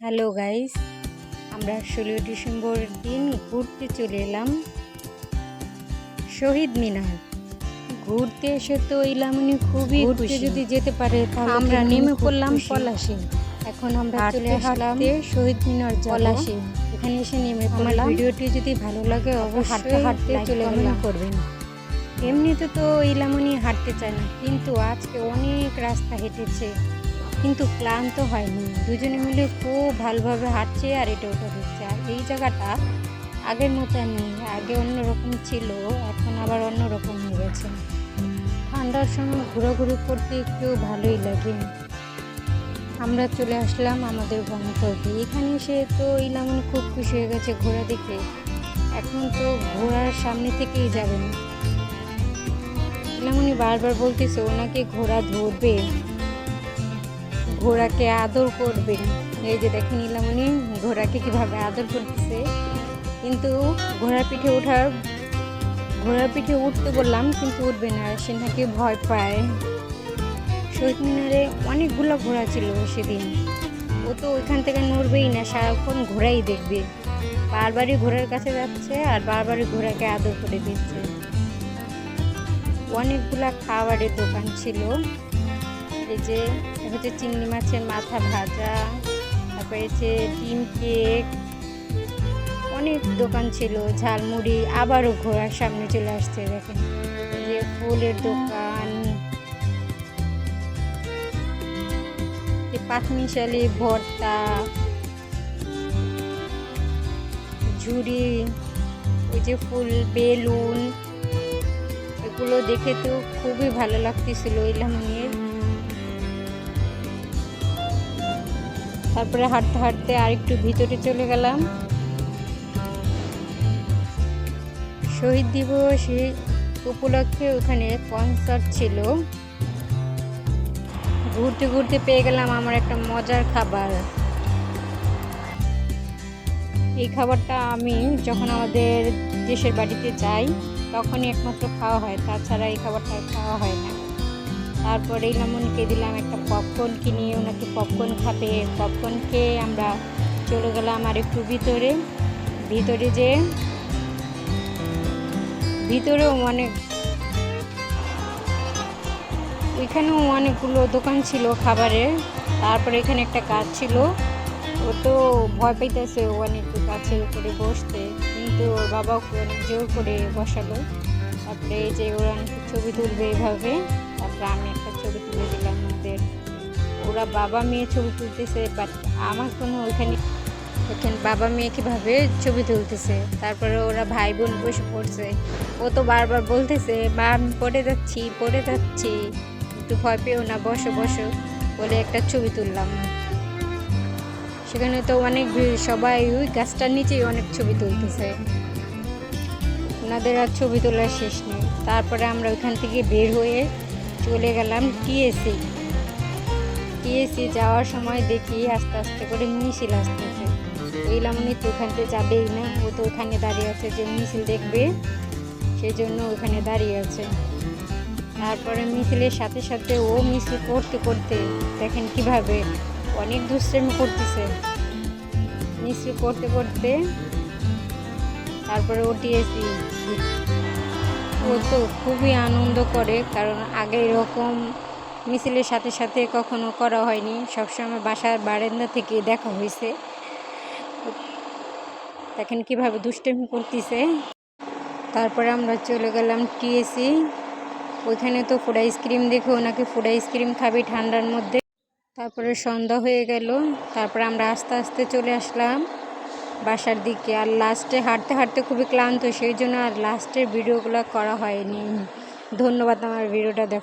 Hello guys আমরা ষোলোই December দিন ঘুরতে চলে এলাম শহীদ মিনার। ঘুরতে এসে তো ইলামনি খুবই ঘুরতে যদি যেতে পারে তাহলে আমরা নেমে পড়লাম পলাশে। এখন আমরা চলে আসলাম শহীদ মিনার পলাশে। এখানে এসে নেমে আমার পড়লাম। ভিডিওটি যদি ভালো লাগে অবশ্যই হাঁটতে হাঁটতে চলে গেলাম। করবেন। এমনিতে তো ইলামনি হাঁটতে চায় না কিন্তু আজকে অনেক রাস্তা হেঁটেছে। কিন্তু ক্লান্ত হয়নি। দুজনে মিলে খুব ভালোভাবে হাঁটছে আর এটা ওটা হচ্ছে আর এই জায়গাটা আগের মতো নেই। আগে অন্যরকম ছিল, এখন আবার অন্যরকম হয়ে গেছে। ঠান্ডার সময় ঘোরাঘুরি করতে একটু ভালোই লাগে। আমরা চলে আসলাম আমাদের গন্তব্যে। এখানে এসে তো ইলামনি খুব খুশি হয়ে গেছে ঘোড়া দেখে। এখন তো ঘোড়ার সামনে থেকেই যাবেন ইলামনি বারবার বলতেছে, ওনাকে ঘোড়া ধরবে। ঘোড়াকে আদর করবে এই যে দেখেন ইলামনি ঘোড়াকে কীভাবে আদর করতেছে। কিন্তু ঘোড়ার পিঠে ওঠার, ঘোড়ার পিঠে উঠতে বললাম, কিন্তু উঠবে না, সে নাকি ভয় পায়। শহীদ মিনারে অনেকগুলো ঘোড়া ছিল সেদিন। ও তো ওইখান থেকে নড়বেই না, সারাক্ষণ ঘোড়াই দেখবে। বারবারই ঘোড়ার কাছে যাচ্ছে আর বারবারই ঘোড়াকে আদর করে দিচ্ছে। অনেকগুলা খাবারের দোকান ছিল। এই যে হচ্ছে চিংড়ি মাছের মাথা ভাজা, তারপরে হচ্ছে ডিম কেক, অনেক দোকান ছিল, ঝালমুড়ি, আবারও ঘোড়ার সামনে চলে আসছে, দেখেন। যে ফুলের দোকান যে পাঁচমিশালি ভর্তা, ঝুড়ি, ওই যে ফুল বেলুন, এগুলো দেখে তো খুবই ভালো লাগতেছিল ইলামনির তারপরে হাঁটতে হাঁটতে আরেকটু ভিতরে চলে গেলাম। শহীদ দিবস উপলক্ষে ওখানে কনসার্ট ছিল। ঘুরতে ঘুরতে পেয়ে গেলাম আমার একটা মজার খাবার। এই খাবারটা আমি যখন আমাদের দেশের বাড়িতে যাই, তখনই একমাত্র খাওয়া হয়। তাছাড়া এই খাবারটা খাওয়া হয় না। তারপরে ইলামনকে দিলাম একটা পপকর্ন কিনে, ওনাকে পপকর্ন খাবে। পপকর্ন খেয়ে আমরা চলে গেলাম আর একটু ভিতরে। ভিতরে যে, ভিতরেও অনেক এখানেও অনেকগুলো দোকান ছিল খাবারের তারপরে এখানে একটা গাছ ছিল। ও তো ভয় পাইতেছে, ও অনেক গাছের উপরে বসতে। কিন্তু ওর বাবা অনেক জোর করে বসালো। তারপরে এই যে ওরা ছবি তুলবে এইভাবে তারপরে আমি একটা ছবি তুলে দিলাম ওদের ওরা বাবা মেয়ে ছবি তুলতেছে বাট আমার কোনো ওইখানে ওখানে বাবা মেয়ে কীভাবে ছবি তুলতেছে, তারপরে ওরা ভাই বোন বসে পড়ছে। ও তো বারবার বলতেছে, মা, আমি পড়ে যাচ্ছি পড়ে যাচ্ছি। একটু ভয় পেও না, বসো বসো, বলে একটা ছবি তুললাম। সেখানে তো অনেক সবাই ওই গাছটার নিচেই অনেক ছবি তুলতেছে। ওনাদের আর ছবি তোলার শেষ নেই। তারপরে আমরা ওইখান থেকে বের হয়ে চলে গেলাম টিএসি টিএসি যাওয়ার সময় দেখি আস্তে আস্তে করে মিছিল আসতেছে। লামনি তো ওখান যাবেই না, ও তো ওখানে দাঁড়িয়ে আছে যে মিছিল দেখবে সেই জন্য ওখানে দাঁড়িয়ে আছে। তারপরে মিছিলের সাথে সাথে ও মিছিল করতে করতে দেখেন কীভাবে অনেক দুষ্টামি করতেছে। মিছিল করতে করতে তারপরে ও টিএসি তো খুবই আনন্দ করে, কারণ আগে এরকম মিছিলের সাথে সাথে কখনো করা হয়নি। সবসময় বাসার বারান্দা থেকে দেখা হয়েছে। দেখেন কীভাবে দুষ্টামি করতেছে। তারপরে আমরা চলে গেলাম টিএসি। ওইখানে তো ফুড আইসক্রিম দেখে ওনাকে ফুড আইসক্রিম খাবে ঠান্ডার মধ্যে। তারপরে সন্ধ্যা হয়ে গেল। তারপরে আমরা আস্তে আস্তে চলে আসলাম। বাসার দিকে। আর লাস্টে হাঁটতে হাঁটতে খুবই ক্লান্ত, সেই জন্য আর লাস্টের ভিডিওগুলো করা হয়নি। ধন্যবাদ আমার ভিডিওটা দেখ